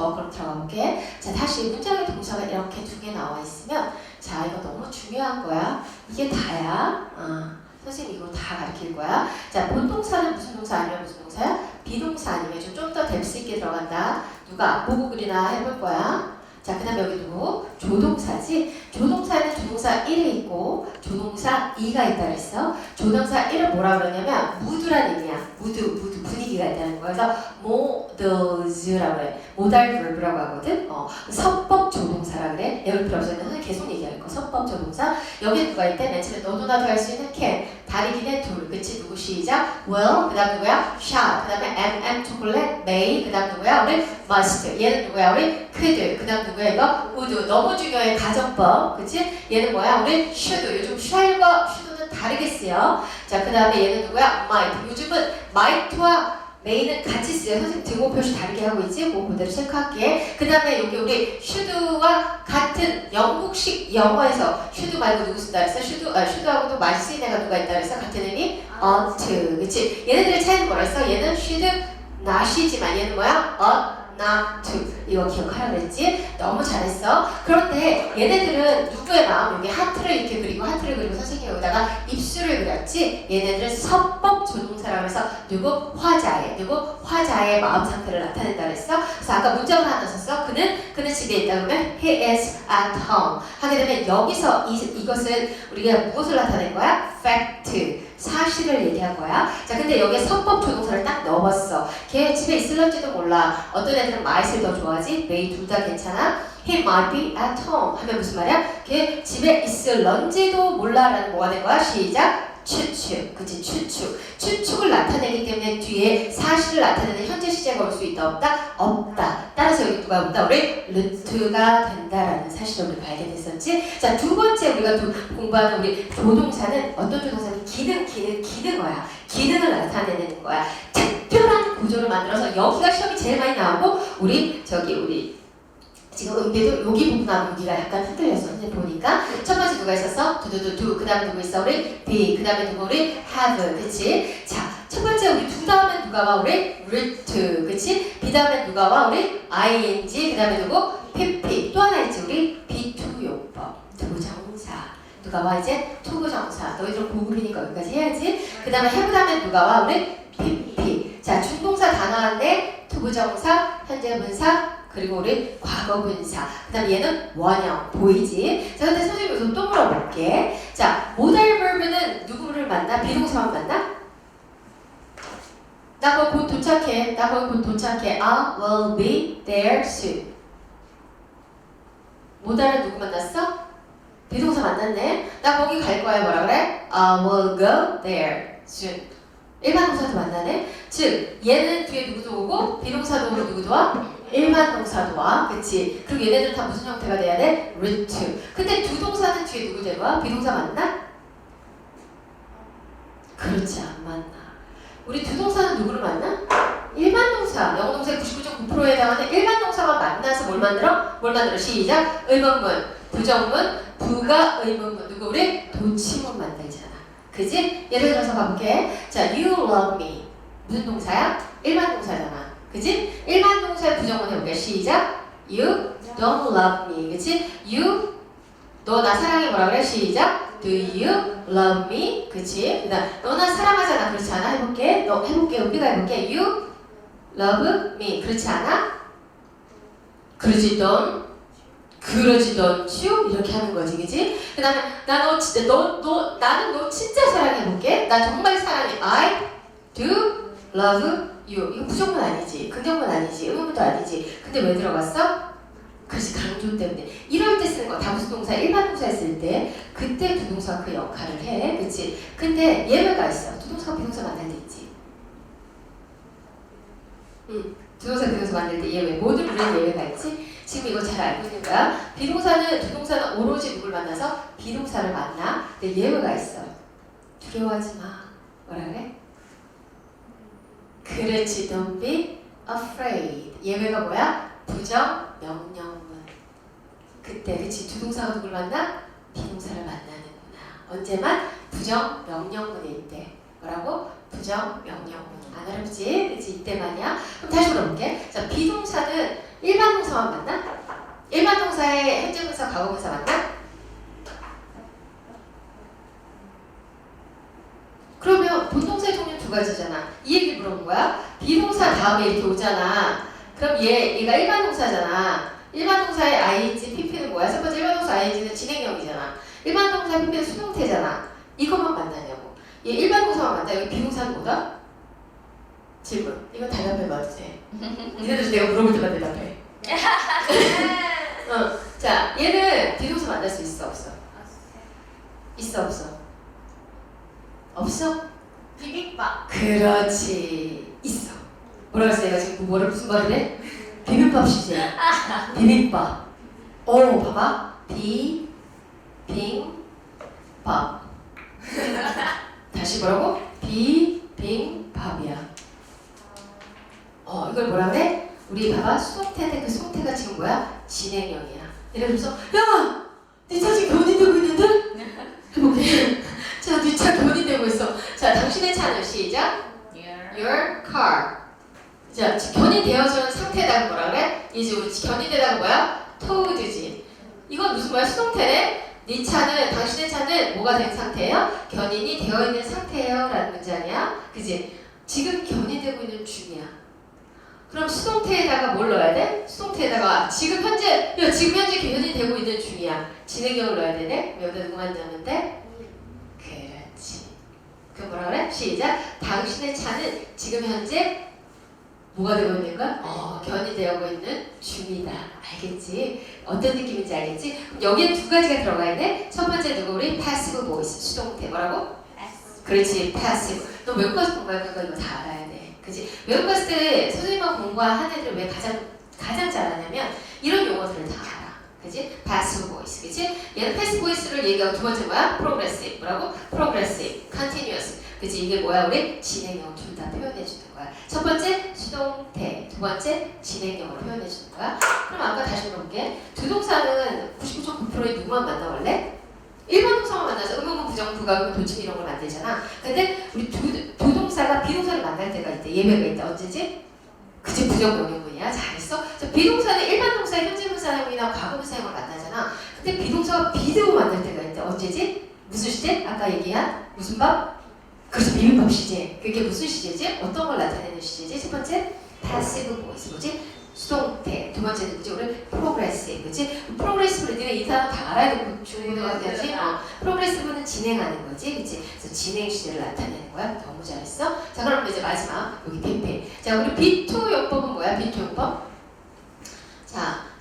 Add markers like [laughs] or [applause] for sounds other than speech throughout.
더 그럼 볼게. 자, 다시 문장의 동사가 이렇게 두 개 나와 있으면 자, 이거 너무 중요한 거야. 이게 다야. 어, 선생님 이거 다 가르칠 거야. 자, 본동사는 무슨 동사 아니면 무슨 동사야? 비동사 아니면 좀더 뎁스 있게 들어간다. 누가 보고 그리나 해볼 거야. 자, 그 다음에 여기 누구? 조동사지. 조동사에는 조동사 1이 있고 조동사 2가 있다 그랬어. 조동사 1을 뭐라 그러냐면 무드란 의미야. 무드, 무드 분위기가 있다는. 그래서 모더즈라고 그래. 모달 verb라고 하거든. 어, 선법 조동사라 그래. 예를 들어서 는 계속 얘기할 거. 선법 조동사. 여기 누가 있대? 맨 처음에 너도 나도 할 수 있는 can. 다리기네 둘. 그치? 누구 시작? will. 그 다음 누구야? shall. 그 다음에 am, chocolate, may. 그 다음 누구야? 우리 must. 얘는 누구야? 우리 could. 그 다음 누구야? 이거 would. 너무 중요해. 가정법. 그치? 얘는 뭐야? 우리 should. 요즘 shall과 should는 다르게 쓰여. 자, 그 다음에 얘는 누구야? might. 요즘은 might와 may는 같이 쓰여. 선생님 등호 표시 다르게 하고 있지? 그거 그대로 체크할게. 그 다음에 여기 우리 should와 같은 영국식 영어에서 should 말고 누구 쓴다 그랬어? should, 아, should하고도 많이 쓰인 애가 누가 있다 그랬어? 같은 의미? ought. 그치? 얘네들의 차이는 뭐라 했어? 얘는 should not이지만 얘는 뭐야? Not to. 이거 기억하라 그랬지? 너무 잘했어. 그런데 얘네들은 누구의 마음? 여기 하트를 이렇게 그리고 하트를 그리고 선생님이 여기다가 입술을 그렸지? 얘네들은 서법 조동사라고 해서 누구? 화자의 누구? 화자의 마음 상태를 나타낸다 그랬어? 그래서 아까 문장을 하나 썼어. 그는 그는 집에 있다 그러면 he is at home. 하게 되면 여기서 이, 이것은 우리가 무엇을 나타낸 거야? fact. 사실을 얘기한 거야. 자, 근데 여기에 선법 조동사를 딱 넣어봤어. 걔 집에 있을런지도 몰라. 어떤 애들은 might을 더 좋아하지? may 둘 다 괜찮아? He might be at home. 하면 무슨 말이야? 걔 집에 있을런지도 몰라라는 뭐가 된 거야? 시작. 추측, 그치 추측, 추측을 나타내기 때문에 뒤에 사실을 나타내는 현재 시제가 올 수 있다 없다 없다. 따라서 여기 누가 없다 우리 루트가 된다라는 사실을 우리 발견했었지. 자두 번째 우리가 두- 공부하는 우리 조동사는 어떤 조동사는 기능, 기능, 기능어야. 기능을 나타내는 거야. 특별한 구조를 만들어서 여기가 시험이 제일 많이 나오고 우리 저기 우리 지금 은배도 여기 부분 나온 여기가 약간 흔들렸어. 선생님 보니까 첫 번째 누가 있었어? 두두두두. 그 다음에 누구 있어? 우리 be. 그 다음에 누구? 우리 have. 그치? 자, 첫 번째 우리 두 다음에 누가 와? 우리 root. 그치? b 다음에 누가 와? 우리 ing. 그 다음에 누구? pp. 또 하나 있지? 우리 비투용법. 부정사. 누가 와 이제 투부정사. 너희들 고급이니까 여기까지 해야지. 그 다음에 have 다음에 누가 와? 우리 pp. 자, 준동사 다 나왔네. 투부정사, 현재분사, 그리고 우리 과거 분사. 그 다음에 얘는 원형. 보이지? 자, 근데 선생님 여기서 또 물어볼게. 자, 모달 verb는 누구를 만나? 비동사만 만나? 나 거기 곧 도착해. 나 거기 곧 도착해. I will be there soon. 모달은 누구 만났어? 비동사 만났네. 나 거기 갈 거야. 뭐라 그래? I will go there soon. 일반 동사도 만나네. 즉 얘는 뒤에 누구도 오고 비동사도 오고 누구도 와? 일반 동사도 와. 그치? 그리고 얘네들 다 무슨 형태가 돼야 돼? root. 근데 두 동사는 뒤에 누구 데려와? 비동사 맞나? 그렇지 안 만나. 우리 두 동사는 누구를 만나? 일반 동사. 영어 동사의 99.9%에 해당하는 일반 동사가 만나서 뭘 만들어? 뭘 만들어? 시작. 의문문, 부정문, 부가 의문문. 누구 우리 도치문 만들잖아. 그지? 예를 들어서 가볼게. 자, you love me. 무슨 동사야? 일반 동사잖아. 그지? 일반 해 볼게. 시작. You don't love me. 그치? You 너 나 사랑해 뭐라 그래? 시작. Do you love me? 그치? 그다음 너나 사랑하잖아. 그렇지 않아? 해볼게. 너 해볼게. 은비가 해볼게. You love me. 그렇지 않아? 그러지 don't. 그러지 you? 이렇게 하는 거지, 그지? 그 다음에 나너 진짜 너, 너 나는 너 진짜 사랑해 볼게. 나 정말 사랑해. I do love you. 이거 부정문 아니지. 긍정문 아니지. 의문문도 아니지. 근데 왜 들어갔어? 그렇지 강조 때문에. 이럴 때 쓰는 거. 다무스 동사 일반 동사 했을 때 그때 두 동사 그 역할을 해. 그치? 근데 예외가 있어. 두 동사가 비동사 만날 때 있지. 응 두 동사 비동사 만날 때 예외. 모든 우리는 예외가 있지? 지금 이거 잘 알고 있는 거야? 비동사는 두 동사는 오로지 누굴 만나서 비동사를 만나. 근데 예외가 있어. 두려워하지 마. 뭐라 그래 그렇지 don't be afraid. 예외가 뭐야? 부정 명령문. 그때 그치? 두 동사가 누굴 만나? 비동사를 만나는구나. 언제만? 부정 명령문일 때. 뭐라고? 부정 명령문. 안 어렵지? 그치? 이때만이야? 그럼 다시 물어볼게. 자 비동사는 일반 동사만 맞나? 일반 동사의 현재 분사, 과거 분사 맞나? 그러면 본동사의 종류 두 가지잖아. 이 얘기 물어본 거야. 비동사 다음에 이렇게 오잖아. 그럼 얘, 얘가 일반 동사잖아. 일반 동사의 ing, pp는 뭐야? 첫 번째 일반 동사 ing는 진행형이잖아. 일반 동사 pp는 수동태잖아. 이것만 만나냐고. 얘 일반 동사만 만나. 여기 비동사는 뭐다? 질문. 이거 대답해봐도 돼. [laughs] 니네들 내가 물어볼 때만 대답해. [laughs] 어. 자, 얘는 비동사 만날 수 있어, 없어? 있어, 없어? 없어? 비빔밥. 그렇지. 있어. 뭐라고 했어? 얘가 지금 뭐를 무슨 말을 해? 비빔밥이지. 비빔밥. 오, [laughs] 봐봐. 비, 빙, 밥. [laughs] 다시 뭐라고? 비, 빙, 밥이야. 어, 이걸 뭐라 그래? 우리 봐봐. 수동태인데 그 수동태가 지금 뭐야? 진행형이야. 예를 들어서, 야! 네차 지금 견인되고 있는데? [laughs] 자, 네차 견인되고 있어. 자, 당신의 차는 시작. Your car. 자, 견인되어져 있는 상태다가 뭐라 그래? 이제 우리 견인되다가 뭐야? towed지. 이건 무슨 말이야? 수동태네? 네 차는, 당신의 차는 뭐가 된 상태예요? 견인이 되어 있는 상태예요. 라는 문제 아니야? 그지? 지금 견인되고 있는 중이야. 그럼 수동태에다가 뭘 넣어야 돼? 수동태에다가 지금 현재, 야, 지금 현재 견인되고 있는 중이야. 진행형을 넣어야 되네? 여기다 누구만 넣으면 돼? 그 뭐라 그래? 시작. 당신의 차는 지금 현재 뭐가 되고 있는 거야? 어, 견이 되고 있는 중이다. 알겠지? 어떤 느낌인지 알겠지? 여기에 두 가지가 들어가 있네. 첫 번째 누구 우리 passive voice 수동태 뭐라고? 그렇지, passive. 너 외국어에서 공부하니까 이거 다 알아야 돼. 그지? 외국 갔을 때 선생님만 공부한 애들 왜 가장 가장 잘하냐면 이런 용어들을 다 알아. 그지? passive voice. 그지? 얘는 passive voice를 얘기하고 두 번째 뭐야? progressive. 뭐라고? progressive, continuous. 그지? 이게 뭐야? 우리 진행형 둘다 표현해 주는 거야. 첫 번째 수동태, 두 번째 진행형으로 표현해 주는 거야. 그럼 아까 다시 물어볼게. 두 동사는 99.9%의 누구만 만나 원래? 일반 동사만 만나서 의문문, 부정, 부가금, 도침 이런 걸 만들잖아. 근데 우리 두, 두 동사가 비동사를 만날 때가 있대. 예배가 있대. 언제지? 그치 부정 명령문이야. 잘했어. 저 비동사는 일반 동사의 현재 분사형이나 과거 분사형을 만나잖아. 비동사가 비대오 만날 때가 있대. 언제지? 무슨 시제? 아까 얘기한 무슨 밥? 그래서 비빔밥 시제. 그게 무슨 시제지? 어떤 걸 나타내는 시제지? 첫 번째 passive 뭐지? 수동태. 두 번째는 뭐지? 우리 progressive. 그치? progressive 니네 이 단어 다 알아야 되고 중고등학교 때지? 어. progressive는 진행하는 거지. 그치? 그래서 진행 시제를 나타내는 거야. 너무 잘했어. 자 그럼 이제 마지막 여기 캠페인. 자 우리 B2 용법은 뭐야? B2 용법?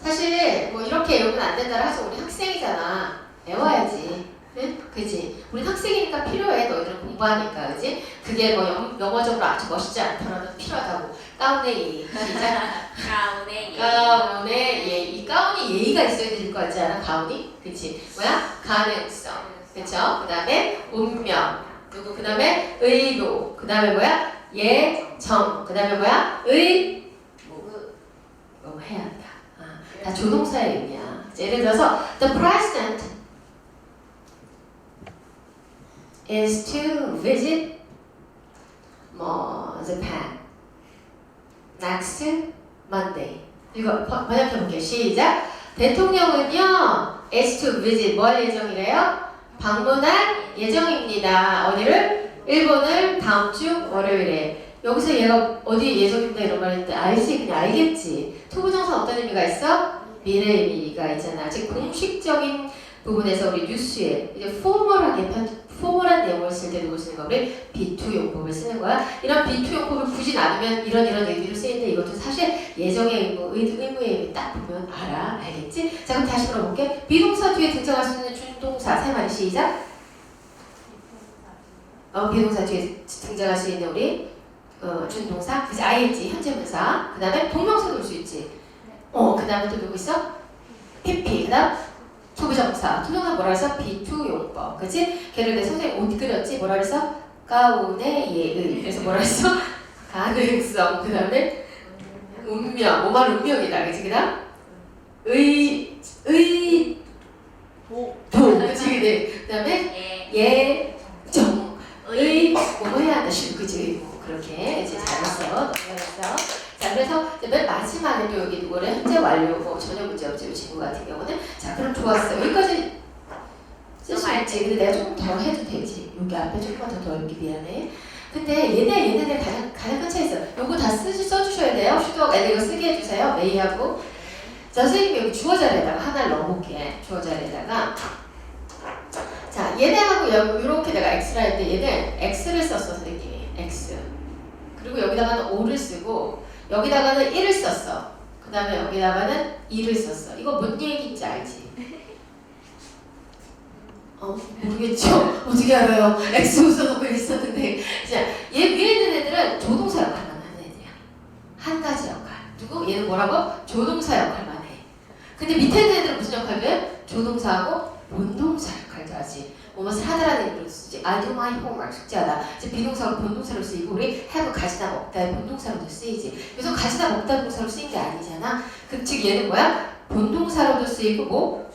자 사실 뭐 이렇게 외우면 안 된다라 해서 우리 학생이잖아. 외워야지. 응? 그지? 우리 학생이니까 필요해. 너희들은 공부하니까, 그지? 그게 뭐 영, 영어적으로 아주 멋있지 않더라도 필요하다고. 가운의 예의. 시작. 가운의 예. 가운의 예의. 이 가운이 예의가 있어야 될거 같지 않아? 가운이? 그치? 뭐야? 가능성. 그쵸? 그 다음에 운명. 누구? 그 다음에 의도. 그 다음에 뭐야? 예정. 그 다음에 뭐야? 의, 뭐, 뭐 해야 한 다. 조동사의 의미야. 예를 들어서 the president is to visit 뭐 Japan next Monday. 이거 번- 번역해 볼게요. 시작. 대통령은요 is to visit 뭘 예정이래요? 방문할 예정입니다. 어디를? 일본을 다음 주 월요일에. 여기서 얘가 어디 예정입니다 이런 말 했는데 알지 그냥 알겠지. 투부정사 어떤 의미가 있어? 미래 의 미가 있잖아. 즉 공식적인 부분에서 우리 뉴스에 이제 포멀하게 편 포멀한 내용을 쓸 때 누구 쓰는 거 우리 B2 용법을 쓰는 거야. 이런 B2 용법을 굳이 나누면 이런 이런 의미로 쓰이는데 이것도 사실 예정의 의무, 의, 의무의 의미 딱 보면 알아. 알겠지? 자 그럼 다시 물어볼게. 비동사 뒤에 등장할 수 있는 준동사 세 마리 시작. 어, 비동사 뒤에 등장할 수 있는 우리 어, 준동사, 그치? ing 현재 분사. 그 다음에 동명사도 올 수 있지. 어, 그 다음에 또 누구 있어? pp. 그 다음 투부정사. 투정사 뭐라 해서 B2 용법. 그치? 걔를 내 선생님 옷 그렸지? 뭐라 그랬어? 가운의 예의. 그래서 뭐라 했어? [laughs] 가능성. 그 다음에 운명. 오만 운명이다. 그치? 그 다음 의, 의, 도. 도. 그치? 그 다음에 예. 예정. 의, 뭐 해야 한다. 실, 그치? 뭐 그렇게. 이제 잘했어. 너무 잘했어. 자, 그래서 맨 마지막에 또 여기 누구를 현재 완료, 뭐 전혀 문제 없지, 이 친구 같은 경우는. 자, 그럼 좋았어. 여기까지 쓸수 있지. 근데 내가 조금 더 해도 되지. 여기 앞에 조금만 더 넓기 미안해. 근데 얘네, 얘네들 가장, 가장 큰 차이 있어. 요거 다 쓰시, 써주셔야 돼요. 슈도 애들 이거 쓰게 해주세요. 메이하고. 자, 선생님이 여기 주어 자리에다가 하나를 넣어볼게. 주어 자리에다가. 자, 얘네하고 여기 이렇게 내가 x라 했는데 얘는 x를 썼어, 선생님이. x. 그리고 여기다가는 5를 쓰고 여기다가는 1을 썼어. 그 다음에 여기다가는 2를 썼어. 이거 뭔 얘기인지 알지? 어, 모르겠죠? [laughs] 어떻게 알아요? X 웃어놓고 있었는데. 자, 얘 위에 있는 애들은 조동사 역할만 하는 애들이야. 한 가지 역할. 누구? 얘는 뭐라고? 조동사 역할만 해. 근데 밑에 있는 애들은 무슨 역할을 해? 조동사하고 본동사 역할도 하지. 뭐뭐를 하다라는 의미로 쓰지. I do my homework. 숙제하다. 이제 비동사로 본동사로 쓰이고 우리 have 가지다 먹다의 본동사로도 쓰이지. 그래서 가지다 먹다 동사로 쓰인 게 아니잖아. 그, 즉 얘는 뭐야? 본동사로도 쓰이고 뭐?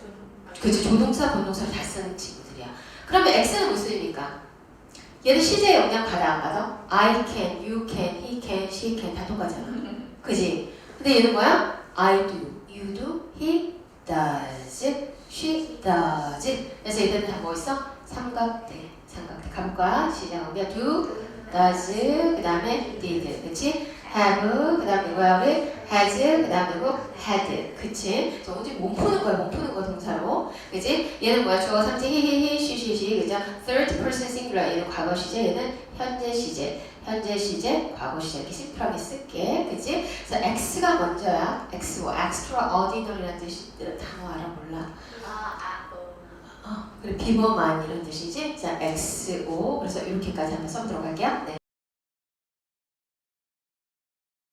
그치 조동사, 본동사를 다 쓰는 친구들이야. 그러면 X는 무슨입니까? 얘는 시제 영향 받아 안 받아? I can, you can, he can, she can 다 똑같잖아. 그지? 근데 얘는 뭐야? I do, you do, he does, she does. 그래서 얘들은 다 뭐 있어? 삼각대, 삼각대. 가볼까? 시작하면 do, does, 그 다음에 did, 그치? have, 그 다음에 뭐야 우리? has, 그 다음에 뭐? had, 그치? 저 언제 몸 푸는 거야, 몸 푸는 거 동사로. 그지? 얘는 뭐야? 주어 삼지 히히히 쉬쉬쉬 그죠? third person singular 얘는 과거 시제 얘는 현재 시제 현재 시제 과거 시제 이렇게 심플하게 쓸게 그지? 그래서 x가 먼저야 x 뭐 extraordinary라는 뜻이 단어 알아 몰라 아, 아, 그래 비범한 이런 뜻이지? 자 xo 그래서 이렇게까지 한번 써보도록 할게요. 네.